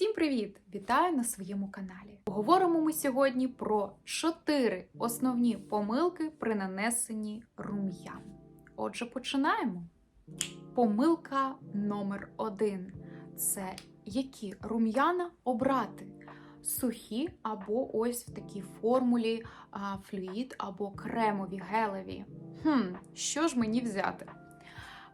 Всім привіт! Вітаю на своєму каналі. Говоримо ми сьогодні про чотири основні помилки при нанесенні рум'ян. Отже, починаємо. Помилка номер один це які рум'яна обрати? Сухі або ось в такій формулі а, флюїд або кремові гелеві. Хм, що ж мені взяти?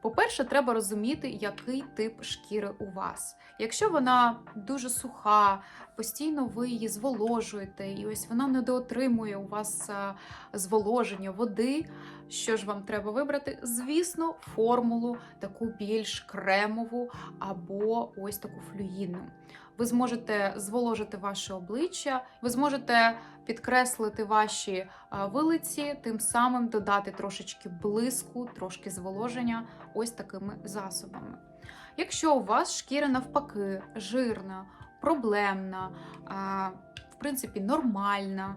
По-перше, треба розуміти, який тип шкіри у вас. Якщо вона дуже суха, постійно ви її зволожуєте, і ось вона недоотримує у вас зволоження води. Що ж вам треба вибрати? Звісно, формулу таку більш кремову або ось таку флюїдну. Ви зможете зволожити ваше обличчя, ви зможете підкреслити ваші вилиці, тим самим додати трошечки блиску, трошки зволоження ось такими засобами. Якщо у вас шкіра навпаки жирна, проблемна, в принципі, нормальна,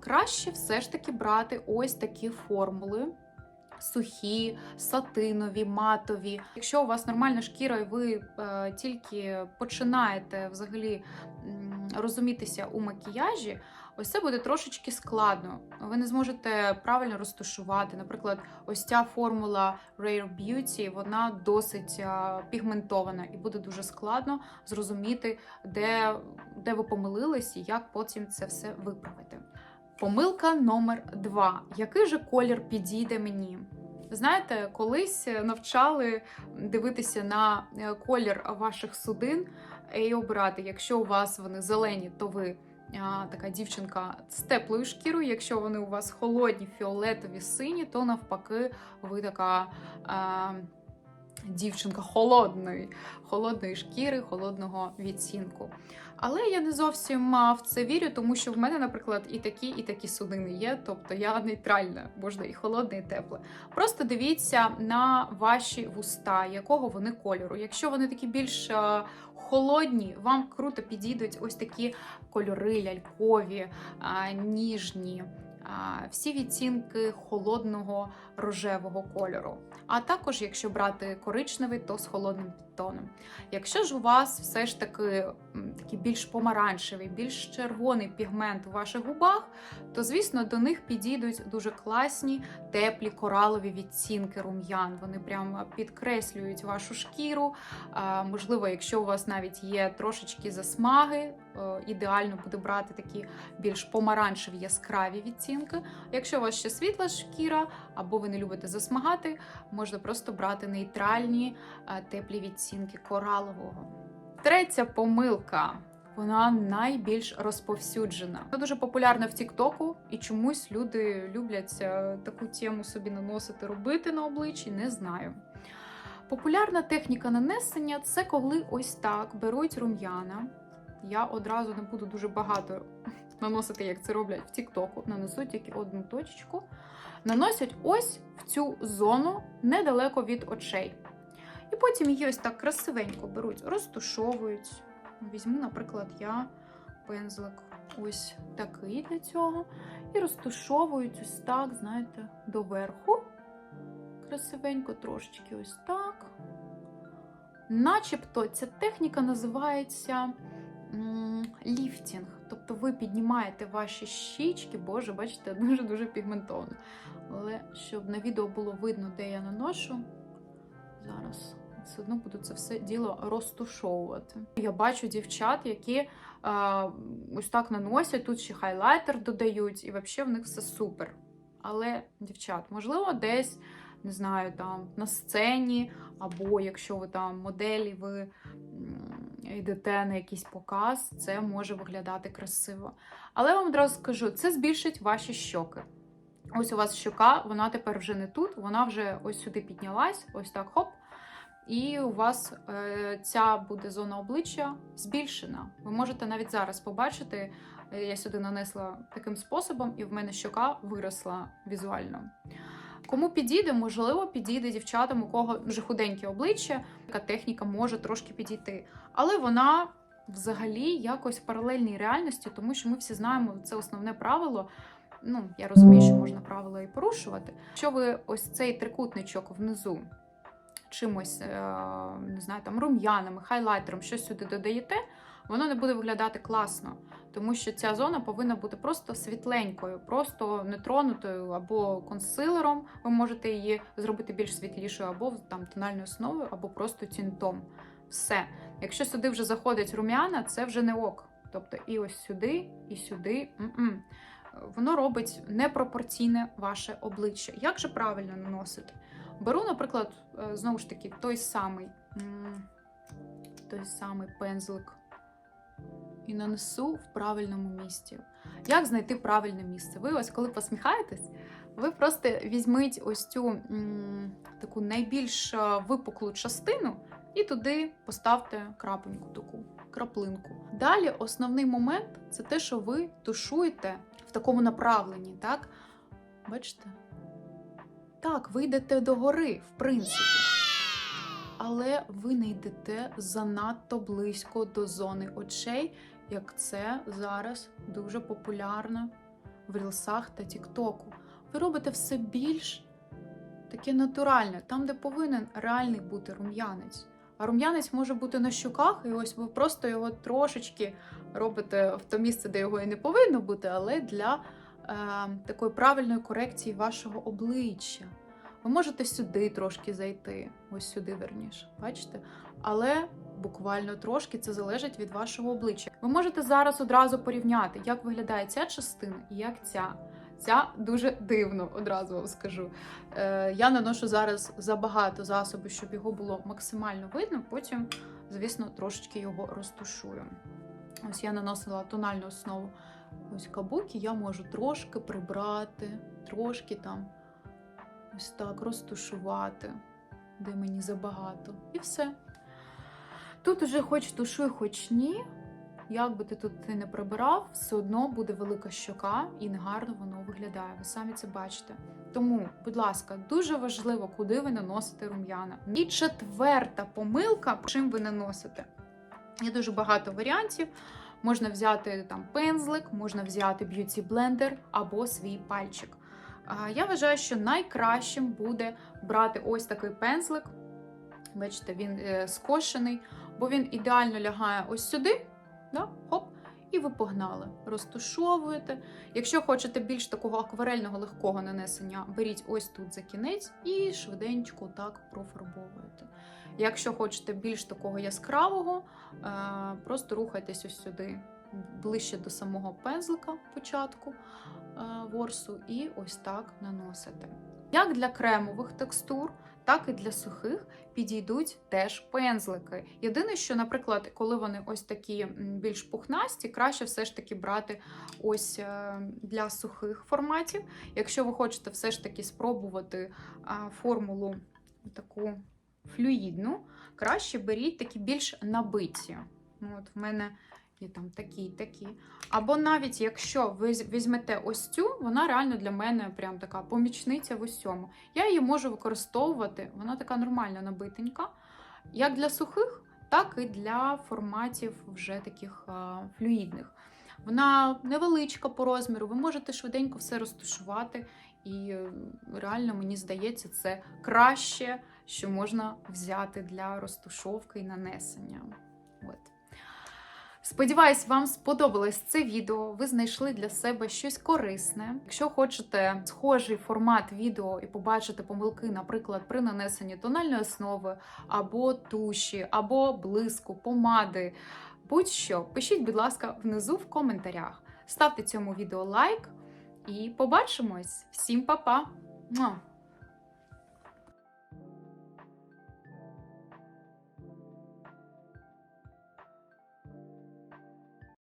краще все ж таки брати ось такі формули. Сухі, сатинові, матові. Якщо у вас нормальна шкіра, і ви е, тільки починаєте взагалі розумітися у макіяжі, ось це буде трошечки складно. Ви не зможете правильно розташувати. Наприклад, ось ця формула Rare Beauty, вона досить е, пігментована, і буде дуже складно зрозуміти, де, де ви помилились і як потім це все виправити. Помилка номер два. Який же колір підійде мені? Знаєте, колись навчали дивитися на е, колір ваших судин і обирати. Якщо у вас вони зелені, то ви така дівчинка з теплою шкірою. Якщо вони у вас холодні, фіолетові, сині, то навпаки, ви така. А, Дівчинка холодної, холодної шкіри, холодного відцінку. Але я не зовсім в це вірю, тому що в мене, наприклад, і такі, і такі судини є. Тобто я нейтральна, можна і холодне, і тепле. Просто дивіться на ваші вуста, якого вони кольору. Якщо вони такі більш холодні, вам круто підійдуть ось такі кольори лялькові, ніжні. Всі відцінки холодного рожевого кольору. А також, якщо брати коричневий, то з холодним підтоном. Якщо ж у вас все ж таки такий більш помаранчевий, більш червоний пігмент у ваших губах, то звісно до них підійдуть дуже класні теплі коралові відцінки рум'ян. Вони прямо підкреслюють вашу шкіру. Можливо, якщо у вас навіть є трошечки засмаги, е, ідеально буде брати такі більш помаранчеві яскраві відцінки. Якщо у вас ще світла шкіра, або ви не любите засмагати, можна просто брати нейтральні е, теплі відцінки коралового. Третя помилка. Вона найбільш розповсюджена. Вона дуже популярна в Тіктоку, і чомусь люди люблять е, таку тему собі наносити, робити на обличчі, не знаю. Популярна техніка нанесення це коли ось так беруть рум'яна. Я одразу не буду дуже багато наносити, як це роблять в Тіктоку. Нанесуть тільки одну точечку. Наносять ось в цю зону недалеко від очей. І потім її ось так красивенько беруть, розтушовують. Візьму, наприклад, я пензлик ось такий для цього. І розтушовують ось так, знаєте, доверху. Красивенько трошечки ось так. Начебто ця техніка називається ліфтінг. Тобто ви піднімаєте ваші щічки, боже, бачите, дуже-дуже пігментовано. Але щоб на відео було видно, де я наношу, зараз все одно буду це все діло розтушовувати. Я бачу дівчат, які е, ось так наносять, тут ще хайлайтер додають, і взагалі в них все супер. Але, дівчат, можливо, десь, не знаю, там на сцені, або якщо ви там моделі, ви йдете на якийсь показ, це може виглядати красиво. Але я вам одразу скажу, це збільшить ваші щоки. Ось у вас щока, вона тепер вже не тут, вона вже ось сюди піднялась, ось так хоп. І у вас е, ця буде зона обличчя збільшена. Ви можете навіть зараз побачити, е, я сюди нанесла таким способом, і в мене щока виросла візуально. Кому підійде, можливо, підійде дівчатам, у кого вже худеньке обличчя, така техніка може трошки підійти. Але вона взагалі якось в паралельній реальності, тому що ми всі знаємо це основне правило. Ну, я розумію, що можна правила і порушувати. Якщо ви ось цей трикутничок внизу чимось, е, не знаю, там рум'янами, хайлайтером, щось сюди додаєте, воно не буде виглядати класно. Тому що ця зона повинна бути просто світленькою, просто нетронутою або консилером. Ви можете її зробити більш світлішою, або там тональною основою, або просто тінтом. Все. Якщо сюди вже заходить рум'яна, це вже не ок. Тобто і ось сюди, і сюди. М-м. Воно робить непропорційне ваше обличчя. Як же правильно наносити? Беру, наприклад, е, знову ж таки, той самий, той самий пензлик і нанесу в правильному місці. Як знайти правильне місце? Ви ось коли посміхаєтесь, ви просто візьміть ось цю таку найбільш е, випуклу частину і туди поставте крапоньку таку, краплинку. Далі основний момент це те, що ви тушуєте в такому направленні, так? Бачите? Так, ви йдете догори, в принципі. Але ви не йдете занадто близько до зони очей, як це зараз дуже популярно в рілсах та Тіктоку. Ви робите все більш таке натуральне, там, де повинен реальний бути рум'янець. А рум'янець може бути на щуках, і ось ви просто його трошечки робите в то місце, де його і не повинно бути, але для е, такої правильної корекції вашого обличчя. Ви можете сюди трошки зайти, ось сюди верніше, бачите? Але буквально трошки це залежить від вашого обличчя. Ви можете зараз одразу порівняти, як виглядає ця частина і як ця. Ця дуже дивно, одразу вам скажу. Е, я наношу зараз забагато засобів, щоб його було максимально видно. Потім, звісно, трошечки його розтушую. Ось я наносила тональну основу ось кабуки, я можу трошки прибрати, трошки там ось так розтушувати, де мені забагато. І все. Тут уже хоч тушуй, хоч ні. Як би ти тут не прибирав, все одно буде велика щока і негарно воно виглядає. Ви самі це бачите. Тому, будь ласка, дуже важливо, куди ви наносите рум'яна. І четверта помилка, чим ви наносите. Є дуже багато варіантів. Можна взяти там пензлик, можна взяти б'юті блендер або свій пальчик. Я вважаю, що найкращим буде брати ось такий пензлик. Бачите, він е, скошений, бо він ідеально лягає ось сюди. Да? Хоп, і ви погнали. Розтушовуєте. Якщо хочете більш такого акварельного легкого нанесення, беріть ось тут за кінець і швиденько так профарбовуєте. Якщо хочете більш такого яскравого, е, просто рухайтесь ось сюди, ближче до самого пензлика початку е, ворсу, і ось так наносите. Як для кремових текстур, так і для сухих підійдуть теж пензлики. Єдине, що, наприклад, коли вони ось такі більш пухнасті, краще все ж таки брати ось е, для сухих форматів. Якщо ви хочете все ж таки спробувати формулу таку флюїдну, краще беріть такі більш набиті. От в мене є там такі, такі. Або навіть якщо ви візьмете ось цю, вона реально для мене прям така помічниця в усьому. Я її можу використовувати, вона така нормальна набитенька, як для сухих, так і для форматів вже таких а, флюїдних. Вона невеличка по розміру, ви можете швиденько все розташувати, і е, реально мені здається, це краще, що можна взяти для розтушовки і нанесення. От. Сподіваюсь, вам сподобалось це відео. Ви знайшли для себе щось корисне. Якщо хочете схожий формат відео і побачити помилки, наприклад, при нанесенні тональної основи, або туші, або блиску, помади, будь-що, пишіть, будь ласка, внизу в коментарях. Ставте цьому відео лайк і побачимось! Всім па-па!